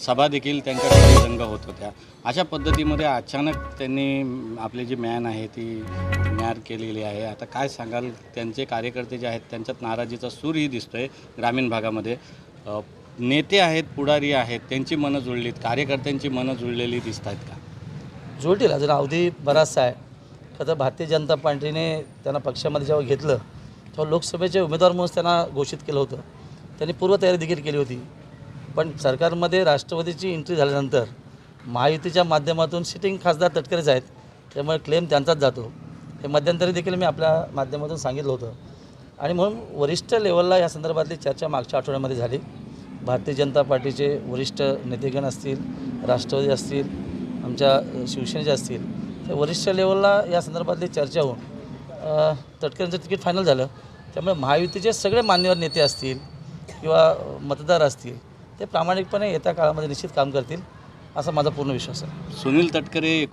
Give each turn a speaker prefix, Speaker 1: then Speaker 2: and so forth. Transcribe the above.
Speaker 1: सभा देखील त्यांच्याकडे रंग होत होत्या. अशा पद्धतीमध्ये अचानक त्यांनी आपली जी मॅन आहे ती मॅर केलेली आहे. आता काय सांगाल? त्यांचे कार्यकर्ते जे आहेत त्यांच्यात नाराजीचा सूरही दिसतो आहे ग्रामीण भागामध्ये. नेते आहेत पुढारी आहेत त्यांची मनं जुळलीत. कार्यकर्त्यांची मनं जुळलेली दिसत आहेत का?
Speaker 2: जुळतील. अजून अवधी बराचसा आहे. खरं भारतीय जनता पार्टीने त्यांना पक्षामध्ये जेव्हा घेतलं तेव्हा लोकसभेचे उमेदवार म्हणून त्यांना घोषित केलं होतं. त्यांनी पूर्वतयारी देखील केली होती. पण सरकारमध्ये राष्ट्रवादीची एंट्री झाल्यानंतर महायुतीच्या माध्यमातून सिटिंग खासदार तटकरेच आहेत त्यामुळे क्लेम त्यांचाच जातो. हे मध्यंतरी देखील मी आपल्या माध्यमातून सांगितलं होतं. आणि म्हणून वरिष्ठ लेवलला या संदर्भातली चर्चा मागच्या आठवड्यामध्ये झाली. भारतीय जनता पार्टीचे वरिष्ठ नेतेगण असतील राष्ट्रवादी असतील आमच्या शिवसेनेचे असतील तर वरिष्ठ लेवलला या संदर्भातली चर्चा होऊन अ, तटकरेंचं तिकीट फायनल झालं. त्यामुळे महायुतीचे सगळे मान्यवर नेते असतील किंवा मतदार असतील ते प्रामाणिकपणे येत्या काळामध्ये निश्चित काम करतील असा माझा पूर्ण विश्वास आहे.
Speaker 1: सुनील तटकरे